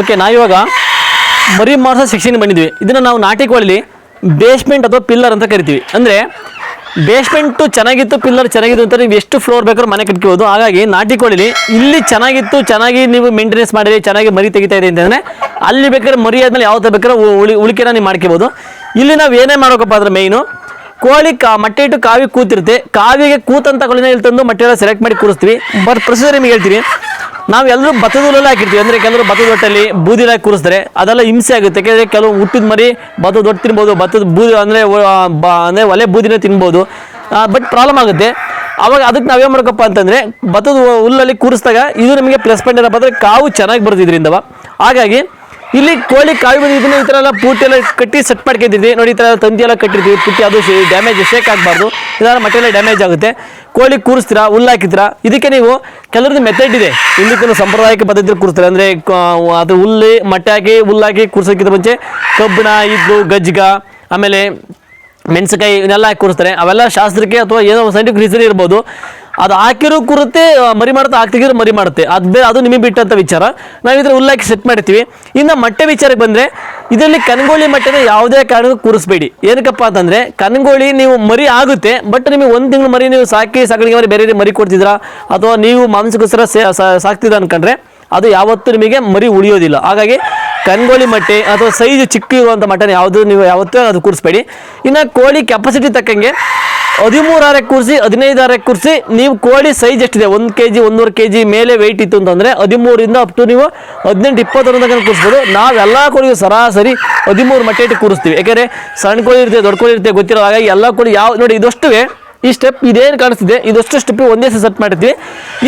Okay ನಾವಿವಾಗ ಮರಿ ಮಾರ್ಸೋ section ಬಂದಿದ್ವಿ. ಇದನ್ನು ನಾವು ನಾಟಿ ಕೋಳಿಲಿ ಬೇಸ್ಮೆಂಟ್ ಅಥವಾ ಪಿಲ್ಲರ್ ಅಂತ ಕರಿತೀವಿ. ಅಂದರೆ ಬೇಸ್ಮೆಂಟು ಚೆನ್ನಾಗಿತ್ತು ಪಿಲ್ಲರ್ ಚೆನ್ನಾಗಿತ್ತು ಅಂತ ನೀವು ಎಷ್ಟು ಫ್ಲೋರ್ ಬೇಕಾದ್ರೂ ಮನೆ ಕಟ್ಕೋಬೋದು. ಹಾಗಾಗಿ ನಾಟಿ ಕೋಳಿಲಿ ಇಲ್ಲಿ ಚೆನ್ನಾಗಿತ್ತು, ಚೆನ್ನಾಗಿ ನೀವು ಮೇಂಟೆನೆನ್ಸ್ ಮಾಡಿರಿ, ಚೆನ್ನಾಗಿ ಮರಿ ತೆಗಿತಾ ಇದೆ ಅಂತಂದರೆ ಅಲ್ಲಿ ಬೇಕಾದ್ರೆ ಮರಿ ಆದಮೇಲೆ ಯಾವ ಥರ ಬೇಕಾದ್ರೆ ಉಳಿ ಉಳಿಕೆನ ನೀವು ಮಾಡ್ಕೋಬೋದು. ಇಲ್ಲಿ ನಾವು ಏನೇ ಮಾಡೋಕಪ್ಪ ಅಂದ್ರೆ ಮೇಯ್ನು ಕೋಳಿ ಕಾ ಮೊಟ್ಟೆ ಇಟ್ಟು ಕಾವಿ ಕೂತಿರುತ್ತೆ. ಕಾವಿಗೆ ಕೂತಂತ ಕೋಳಿನ ಇಲ್ಲಿ ತಂದು ಮಟ್ಟೆಲ್ಲ ಸೆಲೆಕ್ಟ್ ಮಾಡಿ ಕೂರಿಸ್ತೀವಿ. ಬಟ್ ಪ್ರೊಸೀಜರ್ ನಿಮಗೆ ಹೇಳ್ತೀನಿ. ನಾವು ಎಲ್ಲರೂ ಭತ್ತದ ಹುಲ್ಲಲ್ಲಿ ಹಾಕಿರ್ತೀವಿ. ಅಂದರೆ ಕೆಲವರು ಭತ್ತದ ಹೊಟ್ಟೆಯಲ್ಲಿ ಬೂದಿಲಾಗಿ ಕೂರಿಸಿದ್ರೆ ಅದೆಲ್ಲ ಹಿಂಸೆ ಆಗುತ್ತೆ. ಯಾಕೆಂದರೆ ಕೆಲವು ಹುಟ್ಟಿದ ಮರಿ ಭತ್ತದ ಹೊಟ್ಟು ತಿನ್ಬೋದು ಭತ್ತದ ಬೂದಿ ಅಂದರೆ ಅಂದರೆ ಒಲೆ ಬೂದಿನೇ ತಿನ್ಬೋದು. ಬಟ್ ಪ್ರಾಬ್ಲಮ್ ಆಗುತ್ತೆ. ಅವಾಗ ಅದಕ್ಕೆ ನಾವೇನು ಮಾಡ್ಕಪ್ಪ ಅಂತಂದರೆ ಭತ್ತದ ಹುಲ್ಲಲ್ಲಿ ಕೂರಿಸಿದಾಗ ಇದು ನಮಗೆ ಪ್ಲಸ್ ಪಾಯಿಂಟ್ ಏನಪ್ಪ ಅಂದರೆ ಕಾವು ಚೆನ್ನಾಗಿ ಬರುತ್ತೆ ಇದರಿಂದವ ಹಾಗಾಗಿ ಇಲ್ಲಿ ಕೋಳಿ ಕಾಯಿ ಬಂದಿದ್ದೀನಿ ಈ ಥರ ಎಲ್ಲ ಪೂರ್ತಿ ಎಲ್ಲ ಕಟ್ಟಿ ಸೆಟ್ ಮಾಡ್ಕೊಂಡಿದ್ದೀವಿ ನೋಡಿ ಈ ಥರ ತಂತಿ ಎಲ್ಲ ಕಟ್ಟಿರ್ತೀವಿ ಪುಟ್ಟಿ ಅದು ಡ್ಯಾಮೇಜ್ ಶೇಕ್ ಆಗಬಾರ್ದು. ಇದರ ಮಟ್ಟೆಲ್ಲ ಡ್ಯಾಮೇಜ್ ಆಗುತ್ತೆ. ಕೋಳಿ ಕೂರಿಸ್ತೀರಾ? ಹುಲ್ಲು ಹಾಕಿದ್ದೀರಾ ಇದಕ್ಕೆ ನೀವು ಕೆಲವ್ರದ್ದು ಮೆಥಡ್ ಇದೆ. ಇಲ್ಲಿ ಕೆಲವು ಸಾಂಪ್ರದಾಯಿಕ ಪದ್ಧತಿ ಕೂರಿಸ್ತಾರೆ. ಅಂದರೆ ಅದು ಹುಲ್ಲು, ಮೊಟ್ಟೆ ಹಾಕಿ ಹುಲ್ಲು ಹಾಕಿ ಕೂರ್ಸೋಕ್ಕಿಂತ ಮುಂಚೆ ಕಬ್ಬಿಣ ಇದ್ದು ಗಜ್ಜಗ ಆಮೇಲೆ ಮೆಣಸಿನಕಾಯಿ ಇವನ್ನೆಲ್ಲ ಹಾಕಿ ಕೂರಿಸ್ತಾರೆ. ಅವೆಲ್ಲ ಶಾಸ್ತ್ರಕ್ಕೆ ಅಥವಾ ಏನೋ ಸೈಂಟಿಫಿಕ್ ರೀಸನ್ ಇರ್ಬೋದು. ಅದು ಹಾಕಿರೋ ಕುರುತ್ತೆ ಮರಿ ಮಾಡುತ್ತೆ ಹಾಕ್ತಿದ್ರು ಮರಿ ಮಾಡುತ್ತೆ. ಅದು ಬೇರೆ ಅದು ನಿಮಗೆ ಬಿಟ್ಟಂಥ ವಿಚಾರ. ನಾವು ಇದರ ಉಲ್ಲಾಕಿ ಸೆಟ್ ಮಾಡ್ತೀವಿ. ಇನ್ನು ಮೊಟ್ಟೆ ವಿಚಾರಕ್ಕೆ ಬಂದರೆ, ಇದರಲ್ಲಿ ಕನ್ಗೋಳಿ ಮೊಟ್ಟೆನ ಯಾವುದೇ ಕಾರಣಕ್ಕೂ ಕೂರಿಸ್ಬೇಡಿ. ಏನಕ್ಕಪ್ಪ ಅಂತಂದರೆ ಕನ್ಗೋಳಿ ನೀವು ಮರಿ ಆಗುತ್ತೆ ಬಟ್ ನಿಮಗೆ ಒಂದು ತಿಂಗಳು ಮರಿ ನೀವು ಸಾಕಿ ಸಾಕಾಣಿಕೆ ಮರಿ ಬೇರೆ ಮರಿ ಕೊಡ್ತಿದ್ರಾ ಅಥವಾ ನೀವು ಮಾಂಸಕ್ಕೋಸ್ಕರ ಸಾಕ್ತಿದ್ರ ಅನ್ಕೊಂಡ್ರೆ ಅದು ಯಾವತ್ತೂ ನಿಮಗೆ ಮರಿ ಉಳಿಯೋದಿಲ್ಲ. ಹಾಗಾಗಿ ಕನ್ಗೋಳಿ ಮಟ್ಟೆ ಅಥವಾ ಸೈಜ್ ಚಿಕ್ಕ ಇರುವಂಥ ಮಟನ್ ಯಾವುದು ನೀವು ಯಾವತ್ತೂ ಅದು ಕೂರಿಸ್ಬೇಡಿ. ಇನ್ನು ಕೋಳಿ ಕೆಪಾಸಿಟಿ ತಕ್ಕಂಗೆ ಹದಿಮೂರು ಆರಕ್ಕೆ ಕೂರಿಸಿ ಹದಿನೈದು ಆರಕ್ಕೆ ಕೂರಿಸಿ, ನೀವು ಕೋಳಿ ಸೈಜ್ ಎಷ್ಟಿದೆ? ಒಂದು ಕೆ ಜಿ ಒಂದೂವರೆ ಕೆ ಜಿ ಮೇಲೆ ವೆಯ್ಟ್ ಇತ್ತು ಅಂತಂದರೆ ಹದಿಮೂರಿಂದ ಅಪ್ ಟು ನೀವು ಹದಿನೆಂಟು, ಇಪ್ಪತ್ತರ ತನಕ ಕೂರಿಸ್ಬೋದು. ನಾವೆಲ್ಲ ಕೋಳಿಗೂ ಸರಾಸರಿ ಹದಿಮೂರು ಮಟ್ಟೆ ಇಟ್ಟು ಕೂರಿಸ್ತೀವಿ. ಯಾಕೆಂದರೆ ಸಣ್ಣ ಕೋಳಿ ಇರುತ್ತೆ, ದೊಡ್ಡ ಕೋಳಿ ಇರುತ್ತೆ, ಗೊತ್ತಿರೋ ಹಾಗಾಗಿ ಎಲ್ಲ ಕೋಳಿ ಯಾವ, ನೋಡಿ, ಇದಷ್ಟುವೆ. ಈ ಸ್ಟೆಪ್ ಇದೇನು ಕಾಣಿಸ್ತಿದೆ? ಇದಷ್ಟು ಸ್ಟೆಪ್ ಒಂದೇ ಸೆಟ್ ಮಾಡಿರ್ತೀವಿ.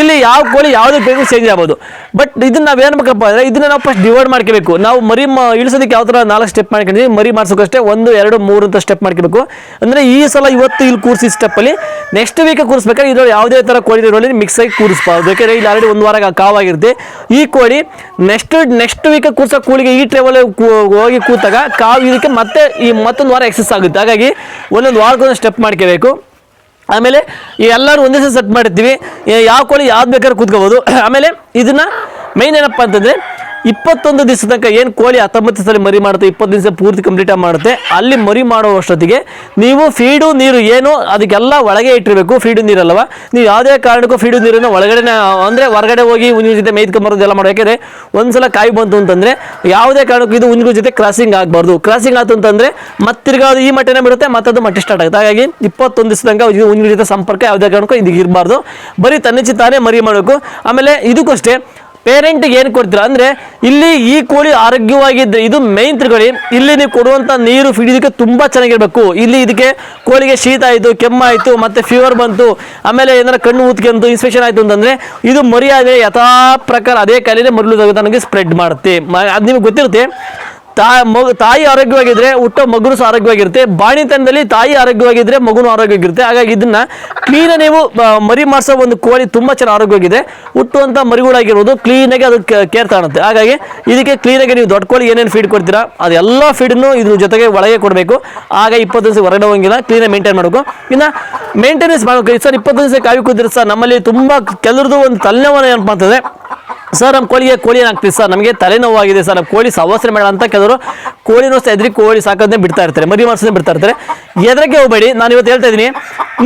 ಇಲ್ಲಿ ಯಾವ ಕೋಳಿ ಯಾವುದೇ ಬೇಕು ಚೇಂಜ್ ಆಗ್ಬೋದು. ಬಟ್ ಇದನ್ನ ನಾವು ಏನು ಬೇಕಪ್ಪ ಅಂದರೆ ಇದನ್ನ ನಾವು ಫಸ್ಟ್ ಡಿವೈಡ್ ಮಾಡ್ಕೋಬೇಕು. ನಾವು ಮರಿ ಮ, ಇಳಿಸೋದಕ್ಕೆ ಯಾವ ಥರ ನಾಲ್ಕು ಸ್ಟೆಪ್ ಮಾಡ್ಕೊಂಡಿದ್ವಿ. ಮರಿ ಮಾಡ್ಸೋಕಷ್ಟೇ ಒಂದು, ಎರಡು, ಮೂರು ಅಂತ ಸ್ಟೆಪ್ ಮಾಡ್ಕೋಬೇಕು. ಅಂದರೆ ಈ ಸಲ ಇವತ್ತು ಇಲ್ಲಿ ಕೂರಿಸಿ ಸ್ಟೆಪ್ಪಲ್ಲಿ ನೆಕ್ಸ್ಟ್ ವೀಕ್ ಕೂರಿಸ್ಬೇಕಾದ್ರೆ ಇದ್ರಲ್ಲಿ ಯಾವುದೇ ಥರ ಕೋಳಿ ಇರೋಲ್ಲಿ ಮಿಕ್ಸ್ ಆಗಿ ಕೂರಿಸ್ಬಾರ್ದು. ಯಾಕೆಂದರೆ ಇಲ್ಲಿ ಆಲ್ರೆಡಿ ಒಂದು ವಾರ ಕಾವಾಗಿರುತ್ತೆ ಈ ಕೋಳಿ ನೆಕ್ಸ್ಟ್ ನೆಕ್ಸ್ಟ್ ವೀಕ್ ಕೂರಿಸೋ ಕೋಳಿಗೆ ಈ ಟ್ರೇವಲ್ ಹೋಗಿ ಕೂತಾಗ ಕಾವು ಇದಕ್ಕೆ ಮತ್ತೆ ಈ ಮತ್ತೊಂದು ವಾರ ಎಕ್ಸಸ್ ಆಗುತ್ತೆ. ಹಾಗಾಗಿ ಒಂದೊಂದು ವಾರಕ್ಕೊಂದು ಸ್ಟೆಪ್ ಮಾಡ್ಕೋಬೇಕು. ಆಮೇಲೆ ಎಲ್ಲರೂ ಒಂದೇ ಸೆಟ್ ಮಾಡಿರ್ತೀವಿ ಯಾವ ಕೋಳಿ ಯಾವ್ದು ಬೇಕಾದ್ರೂ ಕೂತ್ಕೋಬೋದು. ಆಮೇಲೆ ಇದನ್ನ ಮೈನ್ ಏನಪ್ಪ ಅಂತಂದರೆ ಇಪ್ಪತ್ತೊಂದು ದಿವಸ ತನಕ ಏನು ಕೋಳಿ ಹತ್ತೊಂಬತ್ತು ಸಲ ಮರಿ ಮಾಡುತ್ತೆ, ಇಪ್ಪತ್ತು ದಿವಸ ಪೂರ್ತಿ ಕಂಪ್ಲೀಟ್ ಮಾಡುತ್ತೆ, ಅಲ್ಲಿ ಮರಿ ಮಾಡುವಷ್ಟೊತ್ತಿಗೆ ನೀವು ಫೀಡು ನೀರು ಏನು ಅದಕ್ಕೆಲ್ಲ ಒಳಗೆ ಇಟ್ಟಿರಬೇಕು, ಫೀಡು ನೀರಲ್ಲವ? ನೀವು ಯಾವುದೇ ಕಾರಣಕ್ಕೂ ಫೀಡು ನೀರನ್ನು ಒಳಗಡೆ ಅಂದರೆ ಹೊರಗಡೆ ಹೋಗಿ ಉಂಜಿನ ಜೊತೆ ಮೇಯ್ದ್ಕೊಂಬರೋದೆಲ್ಲ ಮಾಡೋ ಯಾಕೆಂದರೆ ಒಂದ್ಸಲ ಕಾಯಿ ಬಂತು ಅಂತಂದರೆ ಯಾವುದೇ ಕಾರಣಕ್ಕೂ ಇದು ಉಂಜಿನ ಜೊತೆ ಕ್ರಾಸಿಂಗ್ ಆಗಬಾರ್ದು. ಕ್ರಾಸಿಂಗ್ ಆಯ್ತು ಅಂತಂದರೆ ಮತ್ತಿರ್ಗ ಅದು ಈ ಮಟ್ಟೆನೇ ಬಿಡುತ್ತೆ ಮತ್ತದು ಮಟ್ಟೆ ಸ್ಟಾರ್ಟ್ ಆಗುತ್ತೆ. ಹಾಗಾಗಿ ಇಪ್ಪತ್ತೊಂದು ದಿವಸ ತನಕ ಜೊತೆ ಸಂಪರ್ಕ ಯಾವುದೇ ಕಾರಣಕ್ಕೂ ಇದಕ್ಕೆ ಇರಬಾರ್ದು. ಬರೀ ತನ್ನಿಚ್ಚಿ ತಾನೇ ಮರಿ ಮಾಡಬೇಕು. ಆಮೇಲೆ ಇದಕ್ಕೂ ಅಷ್ಟೇ ಪೇರೆಂಟಿಗೆ ಏನು ಕೊಡ್ತೀರಾ? ಅಂದರೆ ಇಲ್ಲಿ ಈ ಕೋಳಿ ಆರೋಗ್ಯವಾಗಿದ್ದರೆ ಇದು ಮೇಯ್ನ್ ತಿರುಗಳಿ ಇಲ್ಲಿ ನೀವು ಕೊಡುವಂಥ ನೀರು ಫಿಡಿದಕ್ಕೆ ತುಂಬ ಚೆನ್ನಾಗಿರಬೇಕು. ಇಲ್ಲಿ ಇದಕ್ಕೆ ಕೋಳಿಗೆ ಶೀತ ಆಯಿತು ಕೆಮ್ಮಾಯಿತು ಮತ್ತು ಫೀವರ್ ಬಂತು, ಆಮೇಲೆ ಏನಾರ ಕಣ್ಣು ಊದ್ಕೊಂತು ಇನ್ಸ್ಪೆಕ್ಷನ್ ಆಯಿತು ಅಂತಂದರೆ ಇದು ಮರಿಯಾದ್ರೆ ಯಥಾ ಪ್ರಕಾರ ಅದೇ ಕಾಯಿಲೆ ಮರಳು ನನಗೆ ಸ್ಪ್ರೆಡ್ ಮಾಡುತ್ತೆ. ಅದು ನಿಮಗೆ ಗೊತ್ತಿರುತ್ತೆ. ತಾ, ಮಗು, ತಾಯಿ ಆರೋಗ್ಯವಾಗಿದ್ರೆ ಹುಟ್ಟೋ ಮಗುನು ಸಹ ಆರೋಗ್ಯವಾಗಿರುತ್ತೆ. ಬಾಣಿತನದಲ್ಲಿ ತಾಯಿ ಆರೋಗ್ಯವಾಗಿದ್ರೆ ಮಗುನು ಆರೋಗ್ಯವಾಗಿರುತ್ತೆ. ಹಾಗಾಗಿ ಇದನ್ನ ಕ್ಲೀನ್ ನೀವು ಮರಿ ಮಾಡಿಸೋ ಒಂದು ಕೋಳಿ ತುಂಬ ಚೆನ್ನಾಗಿ ಆರೋಗ್ಯವಾಗಿದೆ. ಹುಟ್ಟುವಂಥ ಮರಿಗಳಾಗಿರ್ಬೋದು ಕ್ಲೀನಾಗಿ ಅದು ಕೇರ್ ತಾಣುತ್ತೆ ಹಾಗಾಗಿ ಇದಕ್ಕೆ ಕ್ಲೀನಾಗಿ ನೀವು ದೊಡ್ಡ ಕೋಳಿ ಏನೇನು ಫೀಡ್ ಕೊಡ್ತೀರಾ, ಅದೆಲ್ಲ ಫೀಡನ್ನು ಇದ್ರ ಜೊತೆಗೆ ಒಳಗೆ ಕೊಡಬೇಕು. ಆಗ ಇಪ್ಪತ್ತು ದಿವಸ ಹೊರಗಡೆ ಹೋಗಿಲ್ಲ ಕ್ಲೀನಾಗಿ ಮೇಂಟೈನ್ ಮಾಡಬೇಕು. ಇನ್ನು ಮೇಂಟೆನೆನ್ಸ್ ಮಾಡಬೇಕು. ಸರ್ ಇಪ್ಪತ್ತು ದಿವಸ ಕಾವಿ ಕುದ್ರೆ ಸರ್ ನಮ್ಮಲ್ಲಿ ತುಂಬ, ಕೆಲವ್ರದ್ದು ಒಂದು ತಲೆನೋವು ಏನಪ್ಪ ಅಂತಂದರೆ ಸರ್ ನಮ್ಮ ಕೋಳಿಗೆ ಕೋಳಿ ಏನಾಗ್ತಿದೆ ಸರ್? ನಮಗೆ ತಲೆನೋವಾಗಿದೆ ಸರ್. ನಮ್ಮ ಕೋಳಿ ಸವಾಸನೆ ಮಾಡೋಣ ಅಂತ ಕೆಲವರು ಕೋಳಿ ನೋಸ್ತಾ ಎದ್ರಿ ಕೋಳಿ ಸಾಕೋದನ್ನೇ ಬಿಡ್ತಾ ಇರ್ತಾರೆ ಮರಿ ಮಾಡಿಸೋದನ್ನೇ ಬಿಡ್ತಾ ಇರ್ತಾರೆ. ಎದ್ರಿಗೆ ಹೋಗಬೇಡಿ. ನಾನು ಇವತ್ತು ಹೇಳ್ತಾ ಇದ್ದೀನಿ,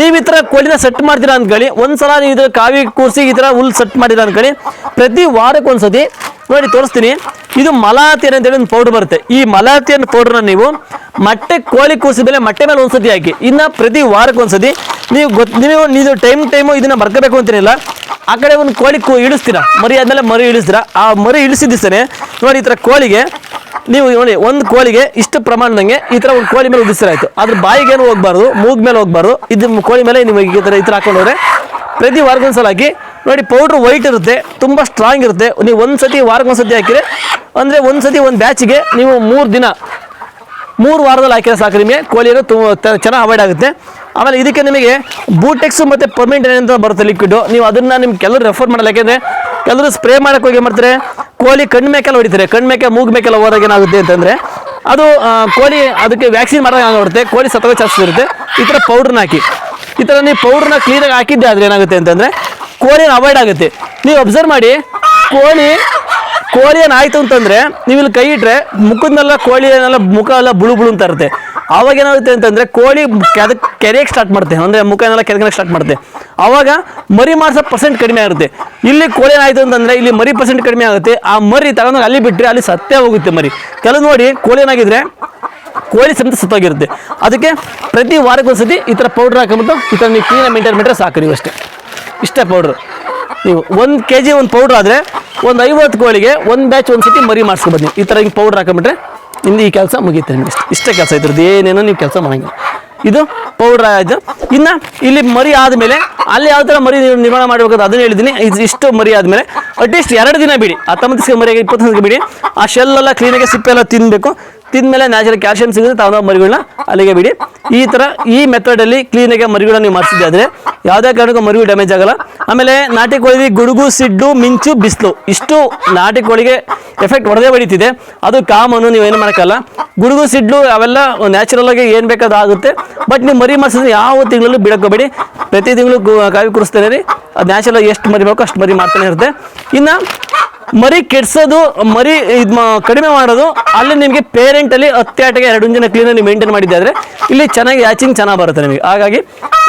ನೀವು ಈ ಥರ ಕೋಳಿನ ಸೆಟ್ ಮಾಡ್ತೀರಾ ಅಂದ್ಕೊಳ್ಳಿ. ಒಂದ್ಸಲ ನೀವು ಕಾವಿ ಕೂರಿಸಿ ಈ ಥರ ಹುಲ್ ಸೆಟ್ ಮಾಡಿರ ಅಂದ್ಕೊಳ್ಳಿ. ಪ್ರತಿ ವಾರಕ್ಕೆ ಒಂದ್ಸತಿ ನೋಡಿ, ತೋರಿಸ್ತೀನಿ. ಇದು ಮಲಾತಿಯನ್ ಅಂತೇಳಿ ಒಂದು ಪೌಡ್ರ್ ಬರುತ್ತೆ. ಈ ಮಲಾತಿಯನ್ ಪೌಡ್ರನ್ನ ನೀವು ಮೊಟ್ಟೆ ಕೋಳಿ ಕೂಸಿದ ಮೇಲೆ ಮೊಟ್ಟೆ ಮೇಲೆ ಒಂದ್ಸತಿ ಹಾಕಿ. ಇನ್ನು ಪ್ರತಿ ವಾರಕ್ಕೆ ಒಂದ್ಸತಿ. ನೀವು ಗೊತ್ತು ನೀವು ನೀವು ಟೈಮ್ ಟೈಮು ಇದನ್ನು ಬರ್ಕೋಬೇಕು ಅಂತೀನಿಲ್ಲ. ಆ ಕಡೆ ಒಂದು ಕೋಳಿ ಕೂ ಇಳಿಸ್ತೀರಾ? ಮರಿ ಆದ್ಮೇಲೆ ಮರಿ ಇಳಿಸ್ತೀರಾ? ಆ ಮರಿ ಇಳಿಸಿದ್ದಿಸ್ತಾನೆ ನೋಡಿ ಈ ಥರ ಕೋಳಿಗೆ, ನೀವು ನೋಡಿ, ಒಂದು ಕೋಳಿಗೆ ಇಷ್ಟು ಪ್ರಮಾಣದಂಗೆ ಈ ಥರ ಒಂದು ಕೋಳಿ ಮೇಲೆ ಉದಿಸ್ತಿರಾಯ್ತು ಅದ್ರ ಏನು ಹೋಗ್ಬಾರ್ದು, ಮೂಗ್ ಮೇಲೆ ಹೋಗ್ಬಾರ್ದು. ಇದು ಕೋಳಿ ಮೇಲೆ ನಿಮಗೆ ಈ ಥರ ಈ ಥರ ಹಾಕೊಂಡು ಹೋದ್ರೆ ಪ್ರತಿ ವಾರಕ್ಕೊಂದ್ಸಲ ಹಾಕಿ, ನೋಡಿ ಪೌಡ್ರ್ ವೈಟ್ ಇರುತ್ತೆ, ತುಂಬ ಸ್ಟ್ರಾಂಗ್ ಇರುತ್ತೆ. ನೀವು ಒಂದು ಸತಿ ವಾರಕ್ಕೊಂದು ಸತಿ ಹಾಕಿದ್ರೆ, ಅಂದರೆ ಒಂದು ಸತಿ ಒಂದು ಬ್ಯಾಚಿಗೆ ನೀವು ಮೂರು ದಿನ, ಮೂರು ವಾರದಲ್ಲಿ ಹಾಕಿದ್ರೆ ಸಾಕು ನಿಮಗೆ. ಕೋಳಿಯನ್ನು ತುಂಬ ಚೆನ್ನಾಗಿ ಅವಾಯ್ಡ್ ಆಗುತ್ತೆ. ಆಮೇಲೆ ಇದಕ್ಕೆ ನಿಮಗೆ ಬೂಟೆಕ್ಸ್ ಮತ್ತು ಪರ್ಮೆಂಟ್ ಏನಂತ ಬರುತ್ತೆ ಲಿಕ್ವಿಡು ನೀವು ಅದನ್ನು ನಿಮ್ಗೆ ಕೆಲವರು ರೆಫರ್ ಮಾಡಲ್ಲ, ಯಾಕೆಂದರೆ ಕೆಲವರು ಸ್ಪ್ರೇ ಮಾಡೋಕೆ ಹೋಗಿ ಮಾಡ್ತಾರೆ? ಕೋಳಿ ಕಣ್ಣು ಮೇಕೆಲ್ಲ ಹೊಡಿತಾರೆ. ಕಣ್ಣು ಮೇಕೆ, ಮೂಗು ಮೇಕೆಲ್ಲ ಹೋದಾಗ ಏನಾಗುತ್ತೆ ಅಂತಂದರೆ ಅದು ಕೋಳಿ ಅದಕ್ಕೆ ವ್ಯಾಕ್ಸಿನ್ ಮಾಡೋಕೆ ಆಗಿಬಿಡುತ್ತೆ ಕೋಳಿ ಸತತ ಚಾನ್ಸಸ್ ಇರುತ್ತೆ. ಈ ಥರ ಪೌಡ್ರನ್ನ ಹಾಕಿ. ಈ ಥರ ನೀವು ಪೌಡ್ರನ್ನ ಕ್ಲೀನಾಗಿ ಹಾಕಿದ್ದೆ ಆದರೆ ಏನಾಗುತ್ತೆ ಅಂತಂದರೆ ಕೋಳಿನ ಅವಾಯ್ಡ್ ಆಗುತ್ತೆ. ನೀವು ಅಬ್ಸರ್ವ್ ಮಾಡಿ, ಕೋಳಿ ಕೋಳಿ ಏನಾಯಿತು ಅಂತಂದರೆ ನೀವು ಇಲ್ಲಿ ಕೈ ಇಟ್ಟರೆ ಮುಖದನ್ನೆಲ್ಲ ಕೋಳಿ ಏನೆಲ್ಲ ಮುಖ ಎಲ್ಲ ಬುಳು ಬುಳು ಅಂತ ಇರುತ್ತೆ. ಅವಾಗ ಏನಾಗುತ್ತೆ ಅಂತಂದ್ರೆ ಕೋಳಿ ಕೆದ ಕೆರೆಯಕ್ಕೆ ಸ್ಟಾರ್ಟ್ ಮಾಡುತ್ತೆ. ಅಂದ್ರೆ ಮುಖ ಏನೆಲ್ಲ ಕೆರೆಗೆ ಸ್ಟಾರ್ಟ್ ಮಾಡುತ್ತೆ. ಅವಾಗ ಮರಿ ಮಾಡಿಸೋ ಪರ್ಸೆಂಟ್ ಕಡಿಮೆ ಆಗುತ್ತೆ. ಇಲ್ಲಿ ಕೋಳಿ ಏನಾಯಿತು ಅಂತಂದ್ರೆ ಇಲ್ಲಿ ಮರಿ ಪರ್ಸೆಂಟ್ ಕಡಿಮೆ ಆಗುತ್ತೆ. ಆ ಮರಿ ತಗೊಂಡಾಗ ಅಲ್ಲಿ ಬಿಟ್ಟರೆ ಅಲ್ಲಿ ಸತ್ತೇ ಹೋಗುತ್ತೆ ಮರಿ. ಕೆಲವು ನೋಡಿ ಕೋಳಿ ಏನಾಗಿದ್ರೆ ಕೋಳಿ ಸಮೇತ ಸತ್ತೋಗಿರುತ್ತೆ. ಅದಕ್ಕೆ ಪ್ರತಿ ವಾರಕ್ಕೊಂದ್ಸತಿ ಈ ಥರ ಪೌಡ್ರ್ ಹಾಕೊಂಬಿಟ್ಟು ಈ ಥರ ನೀವು ಕ್ಲೀನಾಗಿ ಮೇಂಟೈನ್ ಮಾಡಿದ್ರೆ ಸಾಕು ನೀವು ಅಷ್ಟೇ. ಇಷ್ಟೇ ಪೌಡ್ರ್ ನೀವು ಒಂದು ಕೆ ಜಿ ಒಂದು ಪೌಡ್ರ್ ಆದರೆ ಒಂದು ಐವತ್ತು ಕೋಳಿಗೆ ಒಂದು ಬ್ಯಾಚ್ ಒಂದು ಸತಿ ಮರಿ ಮಾಡಿಸ್ಕೊಬೋದು ಈ ಥರ ಹಿಂಗೆ ಪೌಡ್ರ್ ಹಾಕೊಂಬಿಟ್ರೆ ನಿಮ್ದು ಈ ಕೆಲಸ ಮುಗೀತೆ ನಿಮಗೆ. ಇಷ್ಟೇ ಕೆಲಸ, ಇದ್ರದ್ದು ಏನೇನೋ ನೀವು ಕೆಲಸ ಮಾಡೋಂಗಿಲ್ಲ. ಇದು ಪೌಡ್ರ್ ಆಯಿತು. ಇನ್ನು ಇಲ್ಲಿ ಮರಿ ಆದಮೇಲೆ, ಅಲ್ಲಿ ಯಾವ ಥರ ಮರಿ ನಿರ್ಮಾಣ ಮಾಡಬೇಕು ಅದನ್ನು ಹೇಳಿದ್ದೀನಿ ಇದು ಇಷ್ಟು ಮರಿ ಆದಮೇಲೆ ಅಟ್ಲೀಸ್ಟ್ ಎರಡು ದಿನ ಬಿಡಿ. ಹತ್ತೊಂಬತ್ತು ದಿವಸ ಮರಿಗೆ ಇಪ್ಪತ್ತು ದಿವಸ ಬಿಡಿ. ಆ ಶೆಲ್ಲೆಲ್ಲ ಕ್ಲೀನಾಗಿ ಸಿಪ್ಪೆಲ್ಲ ತಿನ್ನಬೇಕು ತಿಂದಮೇಲೆ ನ್ಯಾಚುರಲ್ ಕ್ಯಾಲ್ಶಿಯಂ ಸಿಗುತ್ತೆ, ತಾವು ಮರಿಗಳನ್ನ ಅಲ್ಲಿಗೆ ಬಿಡಿ. ಈ ಥರ ಈ ಮೆಥಡಲ್ಲಿ ಕ್ಲೀನಾಗಿ ಮರಿಗಳನ್ನ ನೀವು ಮಾಡಿಸಿದ್ದೆ ಆದರೆ ಯಾವುದೇ ಕಾರಣಕ್ಕೂ ಮರಿಗೂ ಡ್ಯಾಮೇಜ್ ಆಗಲ್ಲ. ಆಮೇಲೆ ನಾಟಿ ಕೋಳಿ ಗುಡುಗು ಸಿಡ್ಡು ಮಿಂಚು, ಬಿಸಿಲು ಇಷ್ಟು ನಾಟಿ ಕೋಳಿಗೆ ಎಫೆಕ್ಟ್ ಹೊಡೆದೇ ಹೊಡಿತಿದೆ ಅದು ಕಾಮನ್ನು ನೀವು ಏನು ಮಾಡೋಕ್ಕಲ್ಲ. ಗುಡುಗು, ಸಿಡ್ಲು ಅವೆಲ್ಲ ನ್ಯಾಚುರಲ್ ಆಗಿ ಏನು ಬೇಕಾದ್ರೂ ಆಗುತ್ತೆ. ಬಟ್ ನೀವು ಮರಿ ಮಾಡಿಸಿದ್ರೆ ಯಾವ ತಿಂಗಳಲ್ಲೂ ಬಿಡಕೋಬೇಡಿ ಪ್ರತಿ ತಿಂಗಳು ಕಾವಿ ಕುರಿಸ್ತೇನೆ ರೀ. ಅದು ನ್ಯಾಚುರಲ್ ಎಷ್ಟು ಮರಿ ಬೇಕೋ ಅಷ್ಟು ಮರಿ ಮಾಡ್ತಾನೆ ಇರುತ್ತೆ. ಇನ್ನು ಮರಿ ಕೆಡ್ಸೋದು, ಮರಿ ಇದು ಕಡಿಮೆ ಮಾಡೋದು, ಅಲ್ಲಿ ನಿಮಗೆ ಪೇರೆಂಟಲ್ಲಿ ಹತ್ತಾಟಿಗೆ ಎರಡು ಜನ ಕ್ಲೀನಾಗಿ ಮೇಂಟೈನ್ ಮಾಡಿದ್ದೆ ಆದರೆ ಇಲ್ಲಿ ಚೆನ್ನಾಗಿ ಯಾಚಿಂಗ್ ಚೆನ್ನಾಗಿ ಬರುತ್ತೆ ನಿಮಗೆ. ಹಾಗಾಗಿ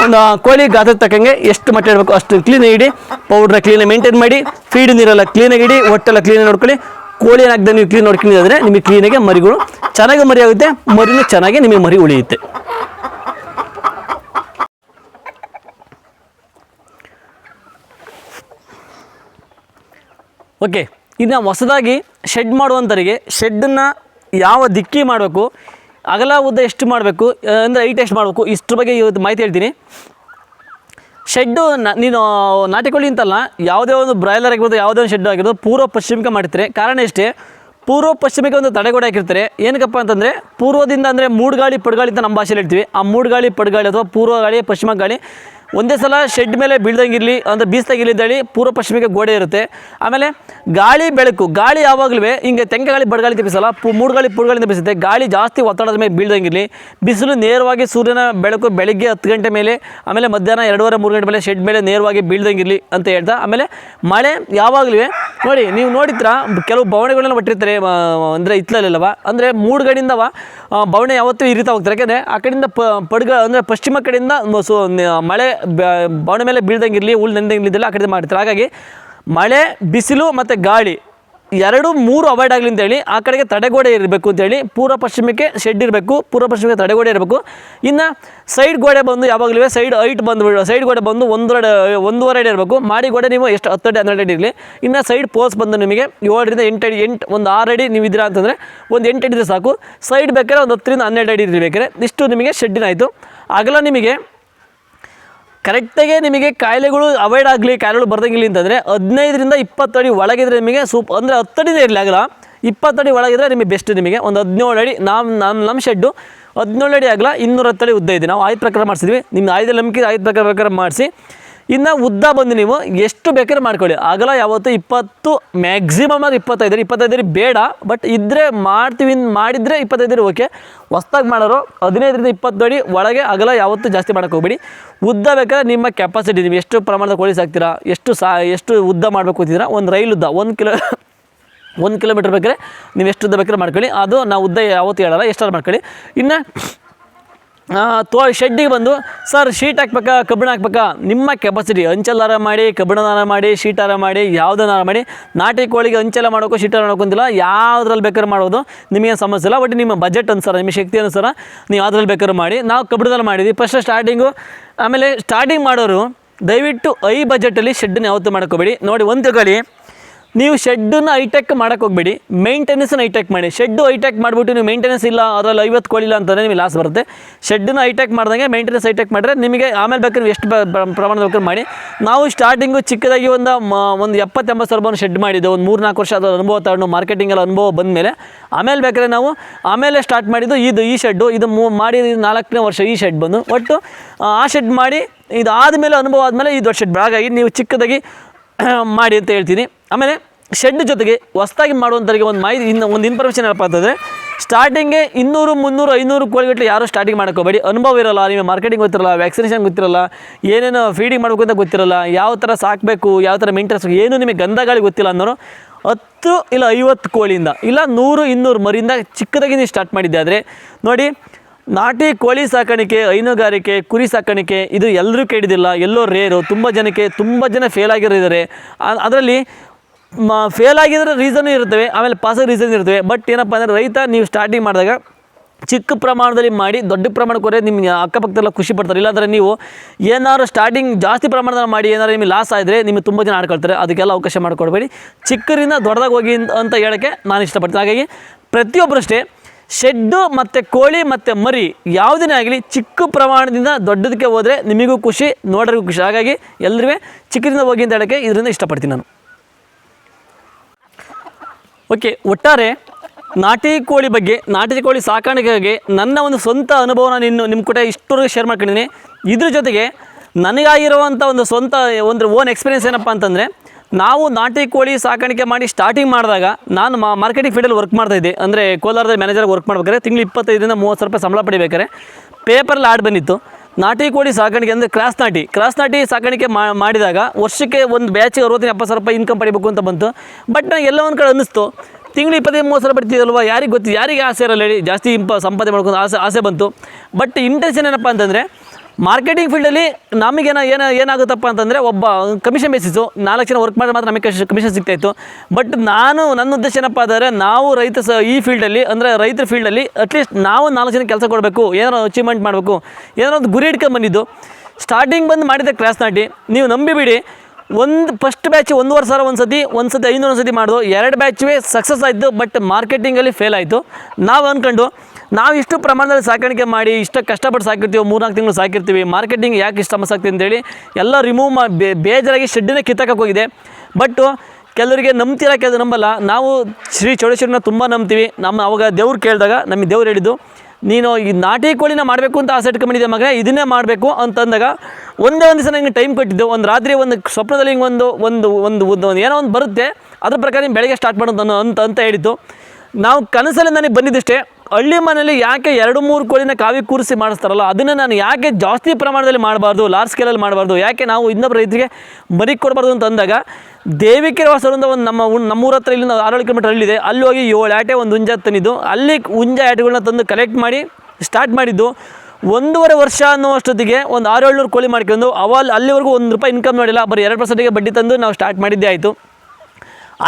ಒಂದು ಕೋಳಿ ಗಾತ್ರ ತಕ್ಕಂಗೆ ಎಷ್ಟು ಮಟ್ಟ ಇಡಬೇಕು ಅಷ್ಟು ಕ್ಲೀನ್ ಇಡಿ ಪೌಡ್ರ ಕ್ಲೀನಾಗಿ ಮೇಂಟೈನ್ ಮಾಡಿ ಫೀಡ್ ನೀರೆಲ್ಲ ಕ್ಲೀನಾಗಿ ಇಡಿ, ಹೊಟ್ಟೆಲ್ಲ ಕ್ಲೀನಾಗಿ ನೋಡ್ಕೊಳ್ಳಿ. ಕೋಳಿ ಏನಾಗ್ದೆ ನೀವು ಕ್ಲೀನ್ ನೋಡ್ಕೊಂಡಿದ್ರೆ ನಿಮಗೆ ಕ್ಲೀನಾಗಿ ಮರಿಗಳು ಚೆನ್ನಾಗಿ ಮರಿ ಆಗುತ್ತೆ, ಮರಿನೂ ಚೆನ್ನಾಗಿ ನಿಮಗೆ ಮರಿ ಉಳಿಯುತ್ತೆ. ಓಕೆ ಇನ್ನು ಹೊಸದಾಗಿ ಶೆಡ್ ಮಾಡುವಂಥವರಿಗೆ ಶೆಡ್ಡನ್ನು ಯಾವ ದಿಕ್ಕಿ ಮಾಡಬೇಕು, ಅಗಲ ಉದ್ದ ಎಷ್ಟು ಮಾಡಬೇಕು ಅಂದರೆ ಐಟ್ ಎಷ್ಟು ಮಾಡಬೇಕು, ಇಷ್ಟ್ರ ಬಗ್ಗೆ ಇವತ್ತು ಮಾಹಿತಿ ಹೇಳ್ತೀನಿ. ಶೆಡ್ಡು ನೀನು ನಾಟಿ ಕೋಳಿ ಅಂತಲ್ಲ, ಯಾವುದೇ ಒಂದು ಬ್ರಾಯ್ಲರ್ ಆಗಿರ್ಬೋದು, ಯಾವುದೇ ಒಂದು ಶೆಡ್ ಆಗಿರ್ಬೋದು, ಪೂರ್ವ ಪಶ್ಚಿಮಕ್ಕೆ ಮಾಡಿರ್ತಾರೆ. ಕಾರಣ ಇಷ್ಟೇ ಪೂರ್ವ ಪಶ್ಚಿಮಕ್ಕೆ ಒಂದು ತಡೆಗೋಡೆ ಹಾಕಿರ್ತಾರೆ. ಏನಕ್ಕಪ್ಪ ಅಂತಂದರೆ, ಪೂರ್ವದಿಂದ ಅಂದರೆ ಮೂಡುಗಾಳಿ, ಪಡ್ಗಾಳಿ ಅಂತ ನಮ್ಮ ಭಾಷೆಯಲ್ಲಿ ಹೇಳ್ತೀವಿ. ಆ ಮೂಡುಗಾಳಿ, ಪಡ್ಗಾಳಿ ಅಥವಾ ಪೂರ್ವ ಗಾಳಿ, ಪಶ್ಚಿಮ ಗಾಳಿ ಒಂದೇ ಸಲ ಶೆಡ್ ಮೇಲೆ ಬೀಳ್ದಂಗಿರಲಿ ಅಂದರೆ ಬೀಸ್ದಾಗಿರಲಿ ಅಂತೇಳಿ ಪೂರ್ವ ಪಶ್ಚಿಮಕ್ಕೆ ಗೋಡೆ ಇರುತ್ತೆ. ಆಮೇಲೆ ಗಾಳಿ ಬೆಳಕು, ಗಾಳಿ ಯಾವಾಗಲೂ ಹಿಂಗೆ ತೆಂಕಗಾಳಿ ಬಡಗಾಳಿ ತಪ್ಪಿಸಲ್ಲ, ಪು ಮೂಡುಗಾಳಿ ಪುಡ್ಗಾಳಿಂದ ಬೀಸುತ್ತೆ. ಗಾಳಿ ಜಾಸ್ತಿ ಒತ್ತಡದ ಮೇಲೆ ಬೀಳ್ದಂಗಿರಲಿ ಬಿಸಿಲು ನೇರವಾಗಿ ಸೂರ್ಯನ ಬೆಳಕು ಬೆಳಗ್ಗೆ ಹತ್ತು ಗಂಟೆ ಮೇಲೆ, ಆಮೇಲೆ ಮಧ್ಯಾಹ್ನ ಎರಡೂವರೆ, ಮೂರು ಗಂಟೆ ಮೇಲೆ ಶೆಡ್ ಮೇಲೆ ನೇರವಾಗಿ ಬೀಳ್ದಂಗಿರಲಿ ಅಂತ ಹೇಳ್ತಾ, ಆಮೇಲೆ ಮಳೆ ಯಾವಾಗಲೂ ನೋಡಿ ನೀವು ನೋಡಿದ್ರ, ಕೆಲವು ಬವಣೆಗಳನ್ನ ಒಟ್ಟಿರ್ತಾರೆ ಅಂದರೆ ಇತ್ತಲಲ್ಲವ ಅಂದರೆ ಮೂಡುಗಡೆಯಿಂದವ ಬವಣೆ ಯಾವತ್ತೂ ಇರಿತಾ ಹೋಗ್ತಾರೆ. ಯಾಕೆಂದರೆ ಆ ಕಡೆಯಿಂದ ಪ ಪಡ್ಗ, ಅಂದರೆ ಪಶ್ಚಿಮ ಕಡೆಯಿಂದ ಮಳೆ ಬ- ಬವಣೆ ಮೇಲೆ ಬೀಳ್ದಂಗಿರಲಿ ಹುಲ್ ನೆಂದಂಗಿರಲಿಲ್ಲ ಆ ಕಡೆ ಮಾಡ್ತಾರೆ ಹಾಗಾಗಿ ಮಳೆ, ಬಿಸಿಲು ಮತ್ತು ಗಾಳಿ ಎರಡು ಮೂರು ಅವಾಯ್ಡ್ ಆಗಲಿ ಅಂತೇಳಿ ಆ ಕಡೆಗೆ ತಡೆಗೋಡೆ ಇರಬೇಕು ಅಂತೇಳಿ ಪೂರ್ವ ಪಶ್ಚಿಮಕ್ಕೆ ಶೆಡ್ ಇರಬೇಕು, ಪೂರ್ವ ಪಶ್ಚಿಮಕ್ಕೆ ತಡೆಗೋಡೆ ಇರಬೇಕು. ಇನ್ನು ಸೈಡ್ ಗೋಡೆ ಬಂದು ಯಾವಾಗಲೂ ಸೈಡ್ ಹೈಟ್ ಬಂದು ಸೈಡ್ ಗೋಡೆ ಬಂದು ಒಂದೆರಡು ಒಂದೂವರೆ ಅಡಿ ಇರಬೇಕು. ಮಾಡಿ ಗೋಡೆ ನೀವು ಎಷ್ಟು ಹತ್ತು ಅಡಿ, ಹನ್ನೆರಡು ಅಡಿ ಇರಲಿ. ಇನ್ನು ಸೈಡ್ ಪೋಸ್ಟ್ ಬಂದು ನಿಮಗೆ ಏಳರಿಂದ ಎಂಟು ಅಡಿ, ಎಂಟು, ಒಂದು ಆರು ಅಡಿ ನೀವು ಇದ್ದೀರಾ ಅಂತಂದರೆ ಒಂದು ಎಂಟು ಅಡಿ ಸಾಕು. ಸೈಡ್ ಬೇಕಾದ್ರೆ ಒಂದು ಹತ್ತರಿಂದ ಹನ್ನೆರಡು ಅಡಿ ಇರಬೇಕಾದ್ರೆ ಇಷ್ಟು ನಿಮಗೆ ಶೆಡ್ಡಿನ ಆಯಿತು. ಅಗಲ ನಿಮಗೆ ಕರೆಕ್ಟಾಗಿ ನಿಮಗೆ ಕಾಯಿಲೆಗಳು ಅವಾಯ್ಡ್ ಆಗಲಿ, ಕಾಯಿಲೆಗಳು ಬರ್ದಂಗಿಲ್ಲ ಅಂತಂದರೆ ಹದಿನೈದರಿಂದ ಇಪ್ಪತ್ತು ಅಡಿ ಒಳಗಿದ್ರೆ ನಿಮಗೆ ಸೂಪ್ ಅಂದರೆ ಹತ್ತಡಿನೇ ಇರಲಿ ಆಗಲ್ಲ. ಇಪ್ಪತ್ತಡಿ ಒಳಗಿದ್ರೆ ನಿಮಗೆ ಬೆಸ್ಟ್ ನಿಮಗೆ. ಒಂದು ಹದಿನೇಳು ಅಡಿ ನಮ್ಮ ನಮ್ಮ ನಮ್ಮ ಶೆಡ್ಡು ಹದಿನೇಳು ಅಡಿ ಆಗಲ್ಲ ಇನ್ನೂರ ಹತ್ತಡಿ ಉದ್ದ ಇದೆ. ನಾವು ಆಯ್ದ ಪ್ರಕಾರ ಮಾಡಿಸಿದ್ವಿ. ನಿಮ್ಮ ಆಯ್ದ ನಂಬಿಕೆ ಆಯ್ತು ಪ್ರಕಾರ ಪ್ರಕಾರ ಮಾಡಿಸಿ. ಇನ್ನು ಉದ್ದ ಬಂದು ನೀವು ಎಷ್ಟು ಬೇಕಾದ್ರೆ ಮಾಡ್ಕೊಳ್ಳಿ. ಅಗಲ ಯಾವತ್ತು ಇಪ್ಪತ್ತು ಮ್ಯಾಕ್ಸಿಮಮ್ ಅದು ಇಪ್ಪತ್ತೈದು ಇಪ್ಪತ್ತೈದು ಬೇಡ ಬಟ್ ಇದ್ದರೆ ಮಾಡ್ತೀವಿ ಮಾಡಿದರೆ ಇಪ್ಪತ್ತೈದರಿ ಓಕೆ ಹೊಸ್ದಾಗಿ ಮಾಡೋರು ಹದಿನೈದರಿಂದ ಇಪ್ಪತ್ತು ಅಡಿ ಒಳಗೆ ಅಗಲ ಯಾವತ್ತು ಜಾಸ್ತಿ ಮಾಡೋಕೆ ಹೋಗ್ಬೇಡಿ. ಉದ್ದ ಬೇಕಾದ್ರೆ ನಿಮ್ಮ ಕೆಪಾಸಿಟಿ ನೀವು ಎಷ್ಟು ಪ್ರಮಾಣದ ಕೋಳಿ ಸಾಕ್ತೀರಾ, ಎಷ್ಟು ಸಾ, ಎಷ್ಟು ಉದ್ದ ಮಾಡಬೇಕು ಅಂತಿದ್ದೀರಾ ಒಂದು ರೈಲು ಉದ್ದ, ಒಂದು ಕಿಲೋ, ಒಂದು ಕಿಲೋಮೀಟ್ರ್ ಬೇಕಾದ್ರೆ ನೀವು ಎಷ್ಟು ಉದ್ದ ಬೇಕಾದ್ರೆ ಮಾಡ್ಕೊಳ್ಳಿ. ಅದು ನಾವು ಉದ್ದ ಯಾವತ್ತು ಹೇಳಲ್ಲ, ಎಷ್ಟಾದ್ರು ಮಾಡ್ಕೊಳ್ಳಿ. ಇನ್ನು ತೋ, ಶೆಡ್ಡಿಗೆ ಬಂದು, ಸರ್, ಶೀಟ್ ಹಾಕ್ಬೇಕಾ? ಕಬ್ಬಿಣ ಹಾಕ್ಬೇಕಾ? ನಿಮ್ಮ ಕೆಪಾಸಿಟಿ ಹಂಚಲ್ಲಾರ ಮಾಡಿ, ಕಬ್ಬಿಣದಾರ ಮಾಡಿ, ಶೀಟಾರ ಮಾಡಿ, ಯಾವುದನ್ನಾರ ಮಾಡಿ, ನಾಟಿ ಕೋಳಿಗೆ ಹಂಚೆಲ್ಲ ಮಾಡೋಕ್ಕೂ ಶೀಟಾರ ಮಾಡ್ಕೊಂತಿಲ್ಲ ಯಾವುದ್ರಲ್ಲಿ ಬೇಕಾದ್ರೆ ಮಾಡೋದು ನಿಮಗೆ ಸಮಸ್ಯೆ ಇಲ್ಲ ಬಟ್ ನಿಮ್ಮ ಬಜೆಟ್ ಅನುಸಾರ, ನಿಮ್ಮ ಶಕ್ತಿ ಅನುಸಾರ ನೀವು ಯಾವುದ್ರಲ್ಲಿ ಬೇಕಾದ್ರೆ ಮಾಡಿ. ನಾವು ಕಬ್ಬಿಣದಲ್ಲಿ ಮಾಡಿದ್ವಿ. ಫಸ್ಟ್ ಸ್ಟಾರ್ಟಿಂಗು ಆಮೇಲೆ ಸ್ಟಾರ್ಟಿಂಗ್ ಮಾಡೋರು ದಯವಿಟ್ಟು ಐ ಬಜೆಟಲ್ಲಿ ಶೆಡ್ಡನ್ನು ಯಾವತ್ತೂ ಮಾಡ್ಕೋಬೇಡಿ. ನೋಡಿ, ಒಂದು ತಿಳ್ಕೊಳ್ಳಿ ನೀವು ಶೆಡ್ಡನ್ನು ಹೈಟೆಕ್ ಮಾಡೋಕೆ ಹೋಗ್ಬೇಡಿ. ಮೇಂಟೆನೆನ್ಸನ್ನು ಹೈಟೆಕ್ ಮಾಡಿ. ಶೆಡ್ಡು ಹೈಟೆಕ್ ಮಾಡಿಬಿಟ್ಟು ನೀವು ಮೇಂಟೆನೆನ್ಸ್ ಇಲ್ಲ ಅದರಲ್ಲಿ ಐವತ್ತು ಕೋಳಿಲ್ಲ ಅಂತಂದರೆ ನಿಮಗೆ ಲಾಸ್ ಬರುತ್ತೆ. ಶೆಡ್ಡನ್ನು ಹೈಟೆಕ್ ಮಾಡ್ದಂಗೆ ಮೇಂಟೆನೆನ್ಸ್ ಹೈಟೆಕ್ ಮಾಡಿದ್ರೆ ನಿಮಗೆ ಆಮೇಲೆ ಬೇಕಾದ್ರೆ ಎಷ್ಟು ಪ್ರಮಾಣದ ಬೇಕಾದ್ರೆ ಮಾಡಿ. ನಾವು ಸ್ಟಾರ್ಟಿಂಗು ಚಿಕ್ಕದಾಗಿ ಒಂದು ಒಂದು ಎಪ್ಪತ್ತೆಂಬತ್ತು ಸಾವಿರ ರೂಪಾಯಿ ಶೆಡ್ ಮಾಡಿದ್ದು. ಒಂದು ಮೂರು ನಾಲ್ಕು ವರ್ಷ ಅದರ ಅನುಭವ ತಗೊಂಡು ಮಾರ್ಕೆಟಿಂಗ್ ಎಲ್ಲ ಅನುಭವ ಬಂದಮೇಲೆ ಆಮೇಲೆ ಬೇಕಾದ್ರೆ ನಾವು ಆಮೇಲೆ ಸ್ಟಾರ್ಟ್ ಮಾಡಿದ್ದು ಇದು ಈ ಶೆಡ್ಡು. ಇದು ಮೂ ಮಾಡಿ ನಾಲ್ಕನೇ ವರ್ಷ ಈ ಶೆಡ್ ಬಂದು. ಒಟ್ಟು ಆ, ಶೆಡ್ ಮಾಡಿ ಇದಾದಮೇಲೆ ಅನುಭವ ಆದಮೇಲೆ ಇದು ಶೆಡ್ ಹಾಗಾಗಿ ನೀವು ಚಿಕ್ಕದಾಗಿ ಮಾಡಿ ಅಂತ ಹೇಳ್ತೀನಿ. ಆಮೇಲೆ ಶೆಡ್ ಜೊತೆಗೆ ಹೊಸ್ದಾಗಿ ಮಾಡುವಂಥವ್ರಿಗೆ ಒಂದು ಮಾಹಿತಿ, ಇನ್ನು ಒಂದು ಇನ್ಫಾರ್ಮೇಷನ್ ಏನಪ್ಪ ಅಂತಂದರೆ ಸ್ಟಾರ್ಟಿಂಗ್ಗೆ ಇನ್ನೂರು, ಮುನ್ನೂರು, ಐನೂರು ಕೋಳಿಗಟ್ಟಲೆ ಯಾರು ಸ್ಟಾರ್ಟಿಂಗ್ ಮಾಡ್ಕೋಬೇಡಿ. ಅನುಭವ ಇರೋಲ್ಲ, ನಿಮಗೆ ಮಾರ್ಕೆಟಿಂಗ್ ಗೊತ್ತಿರಲ್ಲ ವ್ಯಾಕ್ಸಿನೇಷನ್ ಗೊತ್ತಿರಲ್ಲ, ಏನೇನು ಫೀಡಿಂಗ್ ಮಾಡಬೇಕು ಅಂತ ಗೊತ್ತಿರಲ್ಲ, ಯಾವ ಥರ ಸಾಕಬೇಕು, ಯಾವ ಥರ ಮೇಂಟೆನ್ಸ್ ಏನು ನಿಮಗೆ ಗಂಧಗಾಳಿ ಗೊತ್ತಿಲ್ಲ ಅನ್ನೋರು ಹತ್ತು ಇಲ್ಲ ಐವತ್ತು ಕೋಳಿಯಿಂದ, ಇಲ್ಲ ನೂರು, ಇನ್ನೂರು ಮರಿಯಿಂದ ಚಿಕ್ಕದಾಗಿ ನೀವು ಸ್ಟಾರ್ಟ್ ಮಾಡಿದ್ದೆ ಆದರೆ, ನೋಡಿ, ನಾಟಿ ಕೋಳಿ ಸಾಕಾಣಿಕೆ, ಹೈನುಗಾರಿಕೆ, ಕುರಿ ಸಾಕಾಣಿಕೆ, ಇದು ಎಲ್ಲರೂ ಕೇಳಿದಿಲ್ಲ, ಎಲ್ಲೋ ರೇರು ತುಂಬ ಜನಕ್ಕೆ, ತುಂಬ ಜನ ಫೇಲ್ ಆಗಿರೋರಿದ್ದಾರೆ. ಅದರಲ್ಲಿ ಫೇಲ್ ಆಗಿದ್ರೆ ರೀಸನ್ ಇರ್ತವೆ ಆಮೇಲೆ ಪಾಸ್ ರೀಸನ್ ಇರ್ತವೆ ಬಟ್ ಏನಪ್ಪ ಅಂದರೆ ರೈತ ನೀವು ಸ್ಟಾರ್ಟಿಂಗ್ ಮಾಡಿದಾಗ ಚಿಕ್ಕ ಪ್ರಮಾಣದಲ್ಲಿ ಮಾಡಿ, ದೊಡ್ಡ ಪ್ರಮಾಣಕ್ಕೆ ಹೋದರೆ ನಿಮ್ಮ ಅಕ್ಕಪಕ್ಕದಲ್ಲ ಖುಷಿ ಪಡ್ತಾರೆ. ಇಲ್ಲಾಂದರೆ ನೀವು ಏನಾದ್ರು ಸ್ಟಾರ್ಟಿಂಗ್ ಜಾಸ್ತಿ ಪ್ರಮಾಣದಲ್ಲಿ ಮಾಡಿ, ಏನಾದ್ರು ನಿಮಗೆ ಲಾಸ್ ಆದರೆ ನಿಮಗೆ ತುಂಬ ಜನ ಆಡ್ಕೊಳ್ತಾರೆ. ಅದಕ್ಕೆಲ್ಲ ಅವಕಾಶ ಮಾಡಿಕೊಡ್ಬೇಡಿ. ಚಿಕ್ಕರಿಂದ ದೊಡ್ಡದಾಗಿ ಹೋಗಿ ಅಂತ- ಹೇಳೋಕ್ಕೆ ನಾನು ಇಷ್ಟಪಡ್ತೀನಿ. ಹಾಗಾಗಿ ಪ್ರತಿಯೊಬ್ಬರಷ್ಟೇ ಶೆಡ್ಡು ಮತ್ತು ಕೋಳಿ ಮತ್ತು ಮರಿ ಯಾವುದೇ ಆಗಲಿ ಚಿಕ್ಕ ಪ್ರಮಾಣದಿಂದ ದೊಡ್ಡದಕ್ಕೆ ಹೋದರೆ ನಿಮಗೂ ಖುಷಿ, ನೋಡೋರಿಗೂ ಖುಷಿ. ಹಾಗಾಗಿ ಎಲ್ಲರಿಗೂ ಚಿಕ್ಕದಿಂದ ಹೋಗಿ ಅಂತ ಹೇಳೋಕ್ಕೆ ಇದರಿಂದ ಇಷ್ಟಪಡ್ತೀನಿ ನಾನು. ಓಕೆ, ಒಟ್ಟಾರೆ ನಾಟಿ ಕೋಳಿ ಬಗ್ಗೆ, ನಾಟಿ ಕೋಳಿ ಸಾಕಾಣಿಕೆಗೆ ನನ್ನ ಒಂದು ಸ್ವಂತ ಅನುಭವನ ನಿನ್ನ ನಿಮ್ಮ ಕೂಡ ಇಷ್ಟವರೆಗೆ ಶೇರ್ ಮಾಡ್ಕೊಂಡಿದ್ದೀನಿ ಇದ್ರ ಜೊತೆಗೆ ನನಗಾಗಿರುವಂಥ ಒಂದು ಸ್ವಂತ ಒಂದು ಓನ್ ಎಕ್ಸ್ಪೀರಿಯನ್ಸ್ ಏನಪ್ಪ ಅಂತಂದರೆ, ನಾವು ನಾಟಿ ಕೋಳಿ ಸಾಕಾಣಿಕೆ ಮಾಡಿ ಸ್ಟಾರ್ಟಿಂಗ್ ಮಾಡಿದಾಗ ನಾನು ಮಾ ಮಾರ್ಕೆಟಿಂಗ್ ಫೀಲ್ಡಲ್ಲಿ ವರ್ಕ್ ಮಾಡ್ತಾಯಿದ್ದೆ ಅಂದರೆ ಕೋಲಾರದ ಮ್ಯಾನೇಜರ್ ವರ್ಕ್ ಮಾಡ್ಬೇಕಾದ್ರೆ ತಿಂಗಳು ಇಪ್ಪತ್ತೈದರಿಂದ ಮೂವತ್ತು ಸಾವಿರ ರೂಪಾಯಿ ಸಂಬಳ ಪಡಿಬೇಕಾರೆ ಪೇಪರಲ್ಲಿ ಆಡ್ ಬಂದಿತ್ತು. ನಾಟಿ ಕೋಳಿ ಸಾಕಾಣಿಕೆ ಅಂದರೆ ಕ್ರಾಸ್ ನಾಟಿ. ಕ್ರಾಸ್ ನಾಟಿ ಸಾಕಾಣಿಕೆ ಮಾಡಿದಾಗ ವರ್ಷಕ್ಕೆ ಒಂದು ಬ್ಯಾಚಿಗೆ ಅರವತ್ತು ಎಪ್ಪತ್ತು ಸಾವಿರ ರೂಪಾಯಿ ಇನ್ಕಮ್ ಪಡಿಬೇಕು ಅಂತ ಬಂತು. ಬಟ್ ನನಗೆ ಎಲ್ಲ ಒಂದು ಕಡೆ ಅನ್ನಿಸ್ತು. ತಿಂಗಳು ಇಪ್ಪತ್ತೈದು, ಮೂವತ್ತು ಸಾವಿರ ಬರ್ತಿದಲ್ವ ಯಾರಿಗೆ ಗೊತ್ತು, ಯಾರಿಗೆ ಆಸೆ ಇರಲ್ಲ ಹೇಳಿ. ಜಾಸ್ತಿ ಇಂಪ, ಸಂಪಾದನೆ ಮಾಡ್ಕೊಂಡು ಆಸೆ ಆಸೆ ಬಂತು. ಬಟ್ ಇಂಟೆನ್ಷನ್ ಏನಪ್ಪ ಅಂತಂದರೆ ಮಾರ್ಕೆಟಿಂಗ್ ಫೀಲ್ಡಲ್ಲಿ ನಮಗೆ ಏನ ಏನಾಗುತ್ತಪ್ಪ ಅಂತಂದರೆ ಒಬ್ಬ ಕಮಿಷನ್ ಬೇಸಿಸು ನಾಲ್ಕು ಜನ ವರ್ಕ್ ಮಾಡಿದ್ರೆ ಮಾತ್ರ ನಮಗೆ ಕಮಿಷನ್ ಸಿಗ್ತಾಯಿತ್ತು. ಬಟ್ ನಾನು, ನನ್ನ ಉದ್ದೇಶ ಏನಪ್ಪ ಅಂದರೆ ನಾವು ರೈತ ಸ, ಈ ಫೀಲ್ಡಲ್ಲಿ, ಅಂದರೆ ರೈತರ ಫೀಲ್ಡಲ್ಲಿ ಅಟ್ಲೀಸ್ಟ್ ನಾವು ನಾಲ್ಕು ಜನ ಕೆಲಸ ಕೊಡಬೇಕು, ಏನಾರು ಅಚೀವ್ಮೆಂಟ್ ಮಾಡಬೇಕು, ಏನಾರು ಒಂದು ಗುರಿ ಇಟ್ಕೊಂಡು ಬಂದಿದ್ದು. ಸ್ಟಾರ್ಟಿಂಗ್ ಬಂದು ಮಾಡಿದ್ದೆ ಕ್ಲಾಸ್ ನಾಟಿ, ನೀವು ನಂಬಿಬಿಡಿ, ಒಂದು ಫಸ್ಟ್ ಬ್ಯಾಚ್ ಒಂದೂವರೆ ಸಾವಿರ ಒಂದು ಸತಿ ಒಂದು ಸತಿ ಐನೂರು ಸತಿ ಮಾಡಿದ್ರು. ಎರಡು ಬ್ಯಾಚ್ವೇ ಸಕ್ಸಸ್ ಆಯಿತು ಬಟ್ ಮಾರ್ಕೆಟಿಂಗಲ್ಲಿ ಫೇಲ್ ಆಯಿತು. ನಾವು ಅಂದ್ಕೊಂಡು ನಾವು ಇಷ್ಟು ಪ್ರಮಾಣದಲ್ಲಿ ಸಾಕಾಣಿಕೆ ಮಾಡಿ, ಇಷ್ಟು ಕಷ್ಟಪಟ್ಟು ಸಾಕಿರ್ತೀವಿ, ಮೂರ್ನಾಲ್ಕು ತಿಂಗಳು ಸಾಕಿರ್ತೀವಿ, ಮಾರ್ಕೆಟಿಂಗ್ ಯಾಕೆ ಇಷ್ಟು ಸಮಸ್ಯೆ ಆಗ್ತೀವಿ ಅಂತೇಳಿ ಎಲ್ಲ ರಿಮೂವ್ ಮಾ ಬೇಜಾರಾಗಿ ಶೆಡ್ಡನ್ನೇ ಕಿತ್ತಾಕಕ್ಕೆ ಹೋಗಿದೆ. ಬಟ್ಟು ಕೆಲವರಿಗೆ ನಂಬ್ತೀರಾ ಕೆಲವು ನಂಬಲ್ಲ. ನಾವು ಶ್ರೀ ಚೌಡೇಶ್ವರನ ತುಂಬ ನಂಬ್ತೀವಿ. ನಮ್ಮ ಅವಾಗ ದೇವ್ರು ಕೇಳಿದಾಗ ನಮಗೆ ದೇವ್ರು ಹೇಳಿದ್ದು, ನೀನು ಈ ನಾಟಿ ಕೋಳಿನ ಮಾಡಬೇಕು ಅಂತ ಆಸೆ ಇಟ್ಕೊಂಡಿದ್ದೆ ಮಗನೇ? ಇದನ್ನೇ ಮಾಡಬೇಕು. ಅಂತಂದಾಗ ಒಂದೇ ಒಂದು ದಿವಸ ನನಗೆ ಟೈಮ್ ಕೊಟ್ಟಿದ್ದು. ಒಂದು ರಾತ್ರಿ ಒಂದು ಸ್ವಪ್ನದಲ್ಲಿ ಹಿಂಗೆ ಒಂದು ಒಂದು ಒಂದು ಒಂದು ಏನೋ ಒಂದು ಬರುತ್ತೆ. ಅದ್ರ ಪ್ರಕಾರ ನೀನು ಬೆಳಗ್ಗೆ ಸ್ಟಾರ್ಟ್ ಮಾಡೋದು ಅಂತ ಅಂತ ಹೇಳಿದ್ದು. ನಾವು ಕನಸಲ್ಲಿ ನನಗೆ ಬಂದಿದ್ದಷ್ಟೇ. ಹಳ್ಳಿ ಮನೆಯಲ್ಲಿ ಯಾಕೆ ಎರಡು ಮೂರು ಕೋಳಿನ ಕಾವಿ ಕೂರಿಸಿ ಮಾಡಿಸ್ತಾರಲ್ಲ, ಅದನ್ನು ನಾನು ಯಾಕೆ ಜಾಸ್ತಿ ಪ್ರಮಾಣದಲ್ಲಿ ಮಾಡಬಾರ್ದು ಲಾರ್ಜ್ ಸ್ಕೇಲಲ್ಲಿ ಮಾಡಬಾರ್ದು, ಯಾಕೆ ನಾವು ಇನ್ನೊಬ್ಬ ರೈತರಿಗೆ ಮರಿ ಕೊಡಬಾರ್ದು ಅಂತ ಅಂದಾಗ, ದೇವಿಕೆರೆ ಹೊಸರಿಂದ ಒಂದು ನಮ್ಮ ನಮ್ಮೂರ ಹತ್ರ ಇಲ್ಲಿಂದ ಆರೇಳು ಕಿಲೋಮೀಟರ್ ಹಳ್ಳಿದೆ ಅಲ್ಲಿ ಹೋಗಿ ಏಳು ಆಟೆ ಒಂದು ಹುಂಜ ತಂದಿದ್ದು, ಅಲ್ಲಿ ಹುಂಜ ಆಟೆಗಳನ್ನ ತಂದು ಕಲೆಕ್ಟ್ ಮಾಡಿ ಸ್ಟಾರ್ಟ್ ಮಾಡಿದ್ದು, ಒಂದೂವರೆ ವರ್ಷ ಅನ್ನೋ ಅಷ್ಟೊತ್ತಿಗೆ ಒಂದು ಆರು ಏಳ್ನೂರು ಕೋಳಿ ಮಾಡ್ಕೊಂಡು ಅವಲ್ಲಿ ಅಲ್ಲಿವರೆಗೂ ಒಂದು ರೂಪಾಯಿ ಇನ್ಕಮ್ ಮಾಡಿಲ್ಲ, ಬರೀ ಎರಡು ಪರ್ಸೆಂಟಿಗೆ ಬಡ್ಡಿ ತಂದು ನಾವು ಸ್ಟಾರ್ಟ್ ಮಾಡಿದ್ದೇ ಆಯಿತು.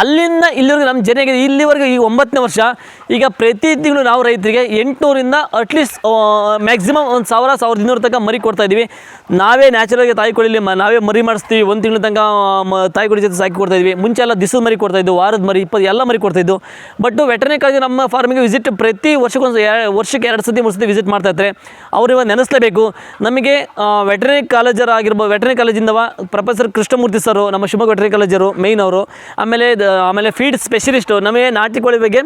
ಅಲ್ಲಿಂದ ಇಲ್ಲಿವರೆಗೆ ನಮ್ಮ ಜನರಿಗೆ ಇಲ್ಲಿವರೆಗೆ ಈ ಒಂಬತ್ತನೇ ವರ್ಷ, ಈಗ ಪ್ರತಿ ತಿಂಗಳು ನಾವು ರೈತರಿಗೆ ಎಂಟುನೂರಿಂದ ಅಟ್ಲೀಸ್ಟ್ ಮ್ಯಾಕ್ಸಿಮಮ್ ಒಂದು ಸಾವಿರ, ಸಾವಿರದ ಇನ್ನೂರು ತನಕ ಮರಿ ಕೊಡ್ತಾ ಇದ್ದೀವಿ. ನಾವೇ ನ್ಯಾಚುರಲ್ಗೆ ತಾಯಿ ಕೊಡಲಿ ನಾವೇ ಮರಿ ಮಾಡಿಸ್ತೀವಿ, ಒಂದು ತಿಂಗಳ ತನಕ ತಾಯಿ ಕೊಡಿ ಜೊತೆ ಸಾಕಿ ಕೊಡ್ತಾ ಇದ್ವಿ ಮುಂಚೆ ಎಲ್ಲ ದಿಸದ ಮರಿ ಕೊಡ್ತಾ ಇದ್ವು, ವಾರದ ಮರಿ, ಇಪ್ಪತ್ತು, ಎಲ್ಲ ಮರಿ ಕೊಡ್ತಾ ಇದ್ದು ಬಟ್ ವೆಟರ್ನರಿ ಕಾಲೇಜ್ ನಮ್ಮ ಫಾರ್ಮಿಗೆ ವಿಸಿಟ್ ಪ್ರತಿ ವರ್ಷಕ್ಕೊಂದು ವರ್ಷಕ್ಕೆ ಎರಡು ಸತಿ, ಮೂರು ಸತಿ ವಿಸಿಟ್ ಮಾಡ್ತಾ ಇರ್ತಾರೆ ಅವ್ರು ಇವಾಗ ನೆನೆಸಲೇಬೇಕು. ನಮಗೆ ವೆಟರ್ನರಿ ಕಾಲೇಜರ್ ಆಗಿರ್ಬೋದು ವೆಟರ್ನರಿ ಕಾಲೇಜಿಂದವ ಪ್ರೊಫೆಸರ್ ಕೃಷ್ಣಮೂರ್ತಿ ಸರು, ನಮ್ಮ ಶಿವಮೊಗ್ಗ ವೆಟರ್ನರಿ ಕಾಲೇಜರು ಮೇಯ್ನ್ ಅವರು. ಆಮೇಲೆ ಆಮೇಲೆ ಫೀಡ್ ಸ್ಪೆಷಲಿಸ್ಟು ನಮಗೆ ನಾಟಿ ಕೋಳಿ ಬಗ್ಗೆ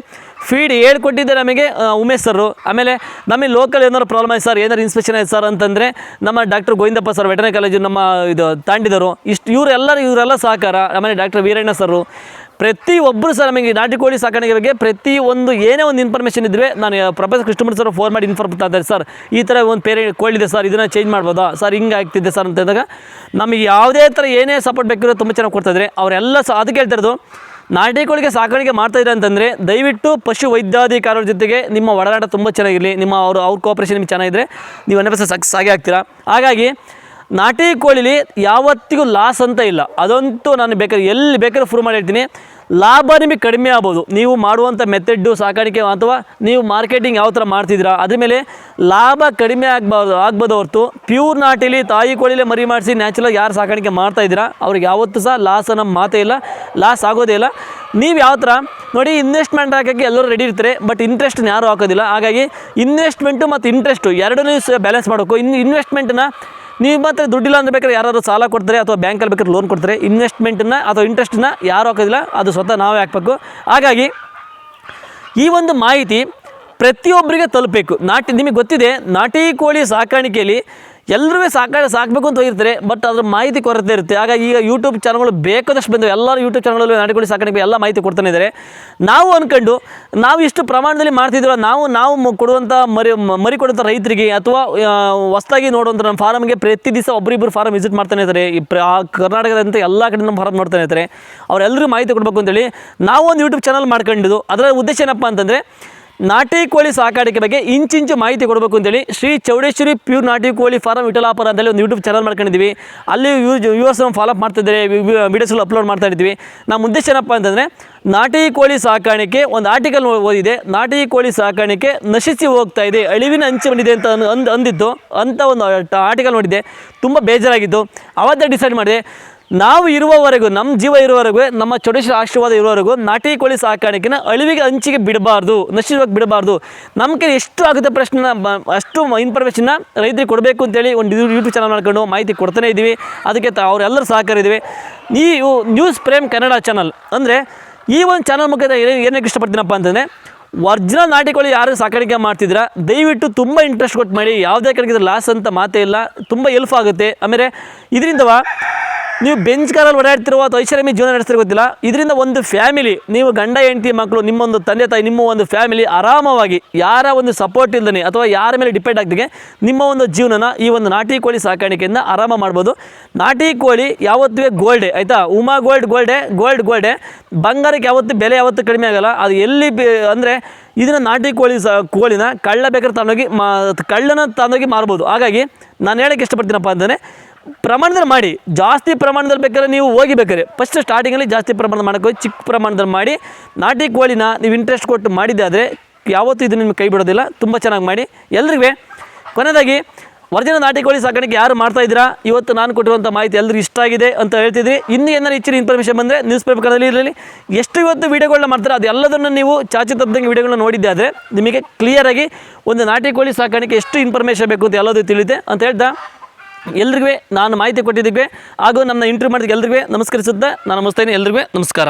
ಫೀಡ್ ಹೇಳ್ಕೊಟ್ಟಿದ್ದೆ ನಮಗೆ ಉಮೇಶ್ ಸರು ಆಮೇಲೆ ನಮಗೆ ಲೋಕಲ್ ಏನಾದ್ರು ಪ್ರಾಬ್ಲಮ್ ಆಯ್ತು ಸರ್ ಏನಾದ್ರು ಇನ್ಸ್ಪೆಕ್ಷನ್ ಆಯ್ತು ಸರ್ ಅಂತಂದರೆ ನಮ್ಮ doctor Govindappa sir veterinary college ನಮ್ಮ ಇದು ತಾಂಡಿದರು ಇಷ್ಟು ಇವರೆಲ್ಲರೂ, ಇವರೆಲ್ಲ ಸಹಕಾರ. ಆಮೇಲೆ ಡಾಕ್ಟರ್ ವೀರಣ್ಣ ಸರು ಪ್ರತಿ ಒಬ್ಬರು ಸರ್ ನಮಗೆ ನಾಟಿ ಕೋಳಿ ಸಾಕಾಣಿಕೆ ಬಗ್ಗೆ ಪ್ರತಿ ಒಂದು ಏನೇ ಒಂದು ಇನ್ಫಾರ್ಮೇಷನ್ ಇದ್ದರೆ ನಾನು ಪ್ರೊಫೆಸರ್ ಕೃಷ್ಣಮೂರ್ತಿ ಸರ್ ಫೋನ್ ಮಾಡಿ ಇನ್ಫಾರ್ಮ್ ಇದ್ದಾರೆ ಸರ್ ಈ ಥರ ಒಂದು ಪೇರೆ ಕೋಳಿ ಇದೆ ಸರ್ ಇದನ್ನು ಚೇಂಜ್ ಮಾಡ್ಬೋದಾ? ಸರ್ ಹಿಂಗೆ ಆಗ್ತಿದೆ ಸರ್ ಅಂತ ಅಂದಾಗ ನಮಗೆ ಯಾವುದೇ ಥರ ಏನೇ ಸಪೋರ್ಟ್ ಬೇಕಿರೋ ತುಂಬ ಚೆನ್ನಾಗಿ ಕೊಡ್ತಾಯಿದ್ರೆ ಅವರೆಲ್ಲ ಸಹ ಅದಕ್ಕೆ ಹೇಳ್ತಾ ಇರೋದು, ನಾಟಿ ಕೋಳಿಗೆ ಸಾಕಾಣಿಕೆ ಮಾಡ್ತಾ ಇದ್ದಾರೆ ಅಂತಂದರೆ, ದಯವಿಟ್ಟು ಪಶು ವೈದ್ಯಾಧಿಕಾರರ ಜೊತೆಗೆ ನಿಮ್ಮ ಒಡನಾಟ ತುಂಬ ಚೆನ್ನಾಗಿರಲಿ, ನಿಮ್ಮ ಅವರು, ಅವ್ರ ಕೋಪರೇಷನ್ ನಿಮ್ಗೆ ಚೆನ್ನಾಗಿದ್ದರೆ ನೀವು ಎನ್ ಎಫ್ ಎಸ್ ಸಕ್ಸಸ್ ಆಗಿ ಆಗ್ತೀರಾ? ಹಾಗಾಗಿ ನಾಟಿ ಕೋಳಿಲಿ ಯಾವತ್ತಿಗೂ ಲಾಸ್ ಅಂತ ಇಲ್ಲ. ಅದಂತೂ ನಾನು ಬೇಕಾದ್ರೆ ಎಲ್ಲಿ ಬೇಕಾದ್ರೆ ಪ್ರೂವ್ ಮಾಡಿ ಹೇಳ್ತೀನಿ. ಲಾಭ ನಿಮಗೆ ಕಡಿಮೆ ಆಗ್ಬೋದು. ನೀವು ಮಾಡುವಂಥ ಮೆಥಡ್ಡು ಸಾಕಾಣಿಕೆ ಅಥವಾ ನೀವು ಮಾರ್ಕೆಟಿಂಗ್ ಯಾವ ಥರ ಮಾಡ್ತಿದ್ದೀರಾ, ಅದ್ರ ಮೇಲೆ ಲಾಭ ಕಡಿಮೆ ಆಗ್ಬಾರ್ದು, ಆಗ್ಬೋದು ಹೊರತು ಪ್ಯೂರ್ ನಾಟಿಲಿ ತಾಯಿ ಕೋಳಿಲೇ ಮರಿ ಮಾಡಿಸಿ ನ್ಯಾಚುರಲ್ ಯಾರು ಸಾಕಾಣಿಕೆ ಮಾಡ್ತಾ ಇದ್ದೀರಾ, ಅವ್ರಿಗೆ ಯಾವತ್ತೂ ಸಹ ಲಾಸ್ ಅನ್ನೋ ಮಾತೇ ಇಲ್ಲ, ಲಾಸ್ ಆಗೋದೇ ಇಲ್ಲ. ನೀವು ಯಾವ ಥರ, ನೋಡಿ ಇನ್ವೆಸ್ಟ್ಮೆಂಟ್ ಹಾಕೋಕ್ಕೆ ಎಲ್ಲರೂ ರೆಡಿ ಇರ್ತಾರೆ ಬಟ್ ಇಂಟ್ರೆಸ್ಟ್ನ ಯಾರೂ ಹಾಕೋದಿಲ್ಲ. ಹಾಗಾಗಿ ಇನ್ವೆಸ್ಟ್ಮೆಂಟು ಮತ್ತು ಇಂಟ್ರೆಸ್ಟು ಎರಡನ್ನೂ ಬ್ಯಾಲೆನ್ಸ್ ಮಾಡಬೇಕು. ಇನ್ ಇನ್ವೆಸ್ಟ್ಮೆಂಟನ್ನ ನೀವು ಮಾತ್ರ ದುಡ್ಡಿಲ್ಲ ಅಂದ್ರೆ ಬೇಕಾದ್ರೆ ಯಾರಾದ್ರು ಸಾಲ ಕೊಡ್ತಾರೆ ಅಥವಾ ಬ್ಯಾಂಕಲ್ಲಿ ಬೇಕಾದ್ರೆ ಲೋನ್ ಕೊಡ್ತಾರೆ. ಇನ್ವೆಸ್ಟ್ಮೆಂಟನ್ನು ಅಥವಾ ಇಂಟ್ರೆಸ್ಟನ್ನ ಯಾರು ಹಾಕೋದಿಲ್ಲ, ಅದು ಸ್ವತಃ ನಾವೇ ಹಾಕಬೇಕು. ಹಾಗಾಗಿ ಈ ಒಂದು ಮಾಹಿತಿ ಪ್ರತಿಯೊಬ್ಬರಿಗೆ ತಲುಪಬೇಕು. ನಾಟಿ, ನಿಮಗೆ ಗೊತ್ತಿದೆ, ನಾಟಿ ಕೋಳಿ ಸಾಕಾಣಿಕೆಯಲ್ಲಿ ಎಲ್ಲರೂ ಸಾಕಾಗ ಸಾಕಬೇಕು ಅಂತ ಹೋಗಿರ್ತಾರೆ ಬಟ್ ಅದ್ರ ಮಾಹಿತಿ ಕೊರತೆ ಇರುತ್ತೆ. ಆಗ ಈಗ ಯೂಟ್ಯೂಬ್ ಚಾನಲ್ಗಳು ಬೇಕಾದಷ್ಟು ಬಂದವು. ಎಲ್ಲರೂ ಯೂಟ್ಯೂಬ್ ಚಾನಲ್ಗಳಲ್ಲಿ ನಾಟಿಕೊಳ್ಳಿ ಸಾಕಾಣಿಕೆ ಎಲ್ಲ ಮಾಹಿತಿ ಕೊಡ್ತಾನೆ ಇದ್ದಾರೆ ನಾವು ಅಂದ್ಕೊಂಡು ನಾವು ಇಷ್ಟು ಪ್ರಮಾಣದಲ್ಲಿ ಮಾಡ್ತಿದ್ರು ನಾವು ನಾವು ಕೊಡುವಂಥ ಮರಿ ಮರಿ ಕೊಡುವಂಥ ರೈತರಿಗೆ ಅಥವಾ ಹೊಸ್ದಾಗಿ ನೋಡುವಂಥ ನಮ್ಮ ಫಾರಮ್ಗೆ ಪ್ರತಿ ದಿವಸ ಒಬ್ಬರಿಬ್ಬರು ಫಾರಮ್ ವಿಸಿಟ್ ಮಾಡ್ತಾನೆ ಇದ್ದಾರೆ ಈ ಪ್ರ ಕರ್ನಾಟಕದಂಥ ಎಲ್ಲ ಕಡೆ ನಮ್ಮ ಫಾರಮ್ ನೋಡ್ತಾನೆ ಇರ್ತಾರೆ ಅವರೆಲ್ಲರೂ ಮಾಹಿತಿ ಕೊಡಬೇಕು ಅಂತೇಳಿ ನಾವು ಒಂದು ಯೂಟ್ಯೂಬ್ ಚಾನಲ್ ಮಾಡ್ಕೊಂಡಿದ್ದು. ಅದರ ಉದ್ದೇಶ ಏನಪ್ಪ ಅಂತಂದರೆ ನಾಟಿ ಕೋಳಿ ಸಾಕಾಣಿಕೆ ಬಗ್ಗೆ ಇಂಚಿಂಚು ಮಾಹಿತಿ ಕೊಡಬೇಕು ಅಂತೇಳಿ ಶ್ರೀ ಚೌಡೇಶ್ವರಿ ಪ್ಯೂರ್ ನಾಟಿ ಕೋಳಿ ಫಾರಂ ವಿಠಲಾಪುರ ಅಂತೇಳಿ ಒಂದು ಯೂಟ್ಯೂಬ್ ಚಾನಲ್ ಮಾಡ್ಕೊಂಡಿದ್ದೀವಿ. ಅಲ್ಲಿ ವ್ಯೂವರ್ಸ್ ಫಾಲೋ ಅಪ್ ಮಾಡ್ತಿದ್ದಾರೆ ವೀಡಿಯೋಸ್ಗಳು ಅಪ್ಲೋಡ್ ಮಾಡ್ತಾ ಇದ್ದೀವಿ. ನಮ್ಮ ಉದ್ದೇಶ ಏನಪ್ಪ ಅಂತಂದರೆ, ನಾಟಿ ಕೋಳಿ ಸಾಕಾಣಿಕೆ ಒಂದು ಆರ್ಟಿಕಲ್ ಓದಿದೆ. ನಾಟಿ ಕೋಳಿ ಸಾಕಾಣಿಕೆ ನಶಿಸಿ ಹೋಗ್ತಾ ಇದೆ, ಅಳಿವಿನ ಅಂಚೆ ಬಂದಿದೆ ಅಂತ ಅಂದು ಅಂದ್ ಅಂದಿತ್ತು ಅಂತ ಒಂದು ಆರ್ಟಿಕಲ್ ನೋಡಿದೆ ತುಂಬ ಬೇಜಾರಾಗಿತ್ತು. ಅವತ್ತೇ ಡಿಸೈಡ್ ಮಾಡಿದೆ ನಾವು ಇರುವವರೆಗೂ ನಮ್ಮ ಜೀವ ಇರುವವರೆಗೂ, ನಮ್ಮ ಚೊಡೇಶ್ವರ ಆಶೀರ್ವಾದ ಇರುವವರೆಗೂ ನಾಟಿ ಕೋಳಿ ಸಾಕಾಣಿಕೆನ ಅಳಿವಿಗೆ ಅಂಚಿಗೆ ಬಿಡಬಾರ್ದು, ನಶಿಸುವಾಗ ಬಿಡಬಾರ್ದು. ನಮ್ಮ ಕೈ ಎಷ್ಟು ಆಗುತ್ತೆ ಪ್ರಶ್ನೆ ಅಷ್ಟು ಇನ್ಫಾರ್ಮೇಷನ್ನ ರೈತರಿಗೆ ಕೊಡಬೇಕು ಅಂತೇಳಿ ಒಂದು ಯೂಟ್ಯೂಬ್ ಚಾನಲ್ ಮಾಡ್ಕೊಂಡು ಮಾಹಿತಿ ಕೊಡ್ತಾನೆ ಇದ್ದೀವಿ. ಅದಕ್ಕೆ ಅವರೆಲ್ಲರೂ ಸಹಕಾರ ಇದ್ದೀವಿ. ನೀವು ನ್ಯೂಸ್ ಪ್ರೇಮ್ ಕನ್ನಡ ಚಾನಲ್ ಅಂದರೆ ಈ ಒಂದು ಚಾನಲ್ ಮುಖ್ಯ ಏನು ಏನಕ್ಕೆ ಇಷ್ಟಪಡ್ತೀನಪ್ಪ ಅಂತಂದರೆ ಒರ್ಜಿನಲ್ ನಾಟಿ ಕೋಳಿ ಯಾರು ಸಾಕಾಣಿಕೆ ಮಾಡ್ತಿದ್ದೀರಾ ದಯವಿಟ್ಟು ತುಂಬ ಇಂಟ್ರೆಸ್ಟ್ ಕೊಟ್ಟು ಮಾಡಿ. ಯಾವುದೇ ಕಡೆಗೆ ಲಾಸ್ ಅಂತ ಮಾತೇ ಇಲ್ಲ. ತುಂಬ ಹೆಲ್ಪ್ ಆಗುತ್ತೆ. ಆಮೇಲೆ ಇದರಿಂದವ ನೀವು ಬೆಂಚ್ ಕಾರಲ್ಲಿ ಓಡಾಡ್ತಿರುವ ಅಥವಾ ಐಷಾರಾಮಿ ಜೀವನ ನಡೆಸ್ತಿರೋ ಗೊತ್ತಿಲ್ಲ. ಇದರಿಂದ ಒಂದು ಫ್ಯಾಮಿಲಿ, ನೀವು ಗಂಡ, ಹೆಂಡತಿ, ಮಕ್ಕಳು, ನಿಮ್ಮೊಂದು ತಂದೆ, ತಾಯಿ, ನಿಮ್ಮ ಒಂದು ಫ್ಯಾಮಿಲಿ ಆರಾಮವಾಗಿ ಯಾರ ಒಂದು ಸಪೋರ್ಟ್ ಇಲ್ದೇ ಅಥವಾ ಯಾರ ಮೇಲೆ ಡಿಪೆಂಡ್ ಆಗ್ತಿಗೆ ನಿಮ್ಮ ಒಂದು ಜೀವನನ ಈ ಒಂದು ನಾಟಿ ಕೋಳಿ ಸಾಕಾಣಿಕೆಯಿಂದ ಆರಾಮ ಮಾಡ್ಬೋದು. ನಾಟಿ ಕೋಳಿ ಯಾವತ್ತೂ ಗೋಲ್ಡೆ ಆಯಿತಾ? ಉಮಾ ಗೋಲ್ಡ್ ಗೋಲ್ಡೆ ಗೋಲ್ಡ್ ಗೋಲ್ಡೆ ಬಂಗಾರಕ್ಕೆ ಯಾವತ್ತು ಬೆಲೆ ಯಾವತ್ತು ಕಡಿಮೆ ಆಗಲ್ಲ. ಅದು ಎಲ್ಲಿ ಬೆ, ಅಂದರೆ ಇದನ್ನು ನಾಟಿ ಕೋಳಿ ಸ, ಕೋಳಿನ ಕಳ್ಳ ಬೇಕಾದ್ರೆ ತಾನೋಗಿ ಮಾ, ಕಳ್ಳನ ತಾನೋಗಿ ಮಾರ್ಬೋದು. ಹಾಗಾಗಿ ನಾನು ಹೇಳೋಕ್ಕೆ ಇಷ್ಟಪಡ್ತೀನಪ್ಪ ಅಂತಂದರೆ ಪ್ರಮಾಣದಲ್ಲಿ ಮಾಡಿ, ಜಾಸ್ತಿ ಪ್ರಮಾಣದಲ್ಲಿ ಬೇಕಾದ್ರೆ ನೀವು ಹೋಗಿ ಬೇಕಾದ್ರೆ. ಫಸ್ಟ್ ಸ್ಟಾರ್ಟಿಂಗಲ್ಲಿ ಜಾಸ್ತಿ ಪ್ರಮಾಣದ ಮಾಡೋಕ್ಕೋಗಿ ಚಿಕ್ಕ ಪ್ರಮಾಣದಲ್ಲಿ ಮಾಡಿ. ನಾಟಿ ಕೋಳಿನ ನೀವು ಇಂಟ್ರೆಸ್ಟ್ ಕೊಟ್ಟು ಮಾಡಿದ್ದಾದರೆ ಯಾವತ್ತೂ ಇದು ನಿಮ್ಗೆ ಕೈ ಬಿಡೋದಿಲ್ಲ, ತುಂಬ ಚೆನ್ನಾಗಿ ಮಾಡಿ. ಎಲ್ರಿಗೂ ಕೊನೆಯದಾಗಿ ಒರಿಜಿನಲ್ ನಾಟಿ ಕೋಳಿ ಸಾಕಾಣಿಕೆ ಯಾರು ಮಾಡ್ತಾ ಇದ್ದೀರಾ? ಇವತ್ತು ನಾನು ಕೊಟ್ಟಿರುವಂಥ ಮಾಹಿತಿ ಎಲ್ಲರಿಗೂ ಇಷ್ಟ ಆಗಿದೆ ಅಂತ ಹೇಳ್ತಿದ್ರಿ. ಇನ್ನೂ ಏನಾರು ಹೆಚ್ಚಿನ ಇನ್ಫಾರ್ಮೇಷನ್ ಬಂದರೆ ನ್ಯೂಸ್ ಪೇಪರ್ಗಳಲ್ಲಿ ಇರಲಿ. ಎಷ್ಟು ಇವತ್ತು ವೀಡಿಯೋಗಳನ್ನ ಮಾಡ್ತಾರೆ ಅದೆಲ್ಲದನ್ನು ನೀವು ಚಾಚಿ ತಪ್ಪದಂಗೆ ವೀಡಿಯೋಗಳನ್ನ ನೋಡಿದ್ದೆ ಆದರೆ ನಿಮಗೆ ಕ್ಲಿಯರಾಗಿ ಒಂದು ನಾಟಿ ಕೋಳಿ ಸಾಕಾಣಿಕೆ ಎಷ್ಟು ಇನ್ಫಾರ್ಮೇಷನ್ ಬೇಕು ಅಂತ ಎಲ್ಲದೂ ತಿಳಿಯುತ್ತೆ ಅಂತ ಹೇಳ್ತಾ ಎಲ್ರಿಗೂ ನಾನು ಮಾಹಿತಿ ಕೊಟ್ಟಿದ್ದಕ್ಕೆ ಹಾಗೂ ನನ್ನ ಇಂಟರ್ವ್ಯೂ ಮಾಡಿದ ಎಲ್ರಿಗೂ ನಮಸ್ಕರಿಸುತ್ತೆ ನಾನು ನಮಸ್ತೇನೆ ಎಲ್ರಿಗೂ ನಮಸ್ಕಾರ.